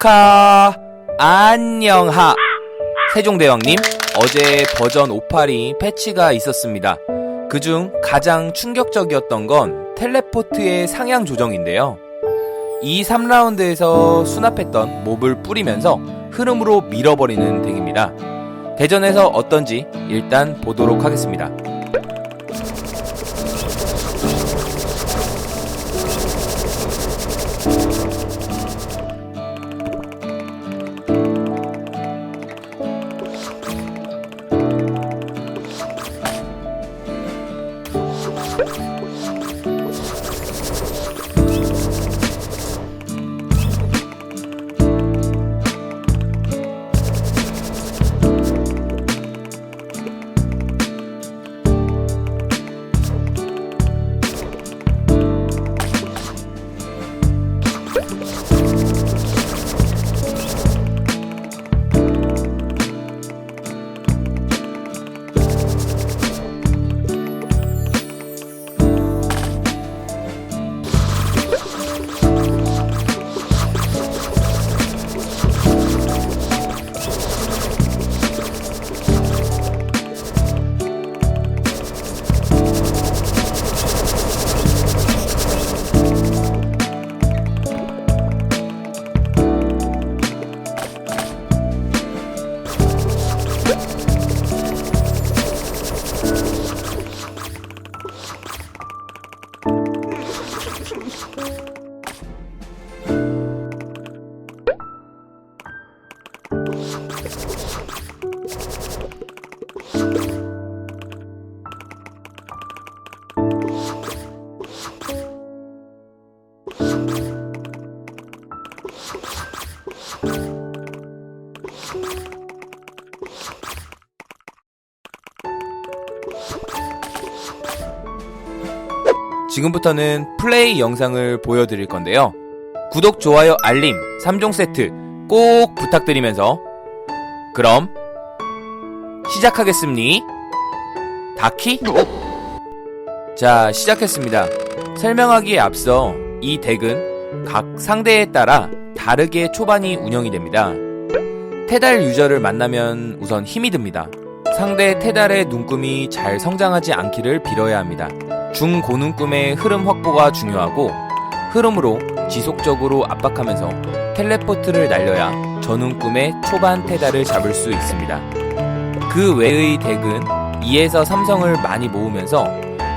히카 안녕하 세종대왕님 어제 버전 5.8이 패치가 있었습니다. 그중 가장 충격적이었던 건 텔레포트의 상향 조정인데요. 이 3라운드에서 수납했던 몹을 뿌리면서 흐름으로 밀어버리는 덱입니다. 대전에서 어떤지 일단 보도록 하겠습니다. 지금부터는 플레이 영상을 보여드릴 건데요. 구독, 좋아요, 알림 3종 세트 꼭 부탁드리면서 그럼 시작하겠습니? 다키? 자, 시작했습니다. 설명하기에 앞서 이 덱은 각 상대에 따라 다르게 초반이 운영이 됩니다. 테달 유저를 만나면 우선 힘이 듭니다. 상대 테달의 눈금이 잘 성장하지 않기를 빌어야 합니다. 중고눈금의 흐름 확보가 중요하고 흐름으로 지속적으로 압박하면서 텔레포트를 날려야 저눈금의 초반 테달을 잡을 수 있습니다. 그 외의 덱은 2에서 3성을 많이 모으면서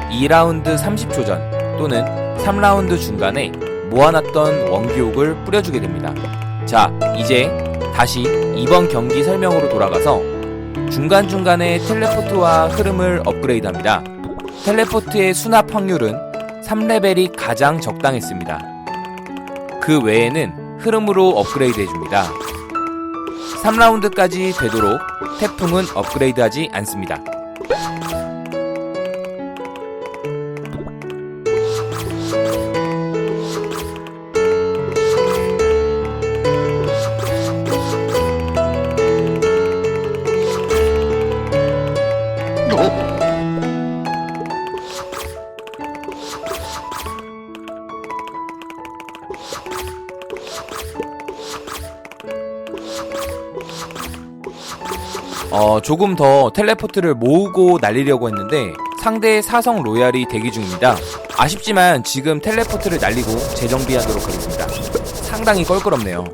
2라운드 30초 전 또는 3라운드 중간에 모아놨던 원기옥을 뿌려주게 됩니다. 자, 이제 다시 이번 경기 설명으로 돌아가서 중간중간에 텔레포트와 흐름을 업그레이드 합니다. 텔레포트의 수납 확률은 3레벨이 가장 적당했습니다. 그 외에는 흐름으로 업그레이드 해줍니다. 3라운드까지 되도록 태풍은 업그레이드하지 않습니다. 어, 조금 더 텔레포트를 모으고 날리려고 했는데 상대의 사성 로얄이 대기 중입니다. 아쉽지만 지금 텔레포트를 날리고 재정비하도록 하겠습니다. 상당히 껄끄럽네요.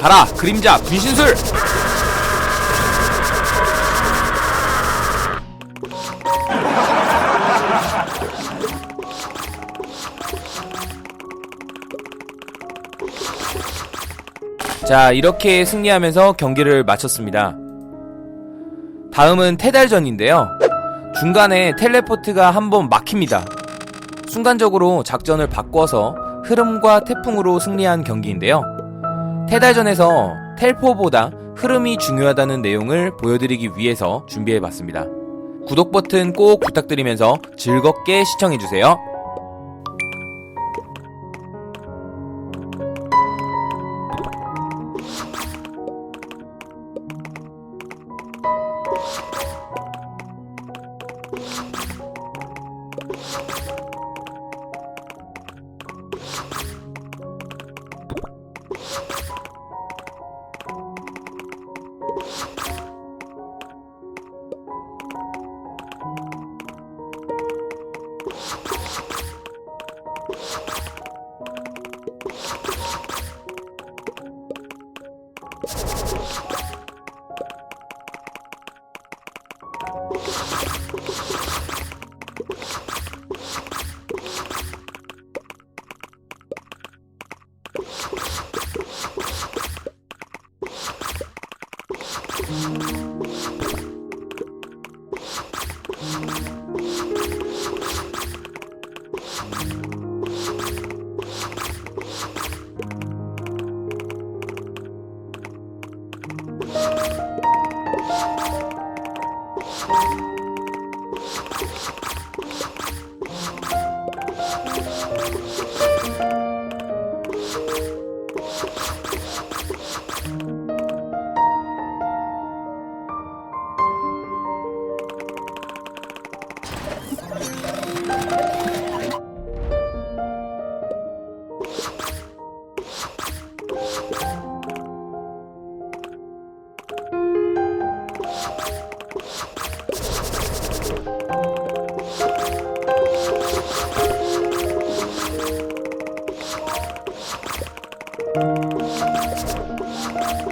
가라 그림자 분신술. 자 이렇게 승리하면서 경기를 마쳤습니다. 다음은 태달전인데요. 중간에 텔레포트가 한번 막힙니다. 순간적으로 작전을 바꿔서 흐름과 태풍으로 승리한 경기인데요. 태달전에서 텔포보다 흐름이 중요하다는 내용을 보여드리기 위해서 준비해봤습니다. 구독 버튼 꼭 부탁드리면서 즐겁게 시청해주세요. you you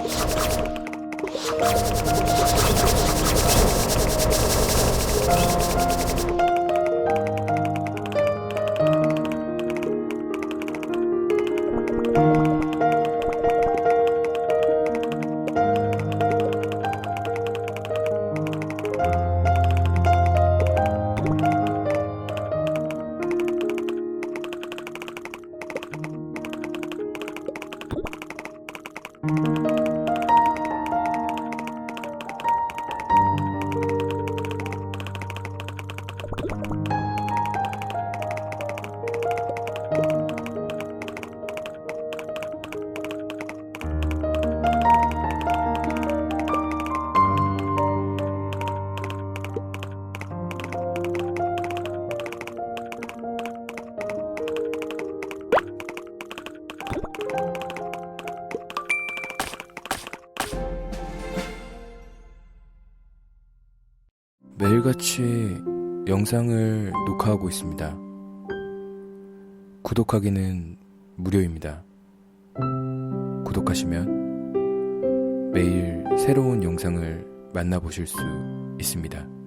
매일같이 영상을 녹화하고 있습니다. 구독하기는 무료입니다. 구독하시면 매일 새로운 영상을 만나보실 수 있습니다.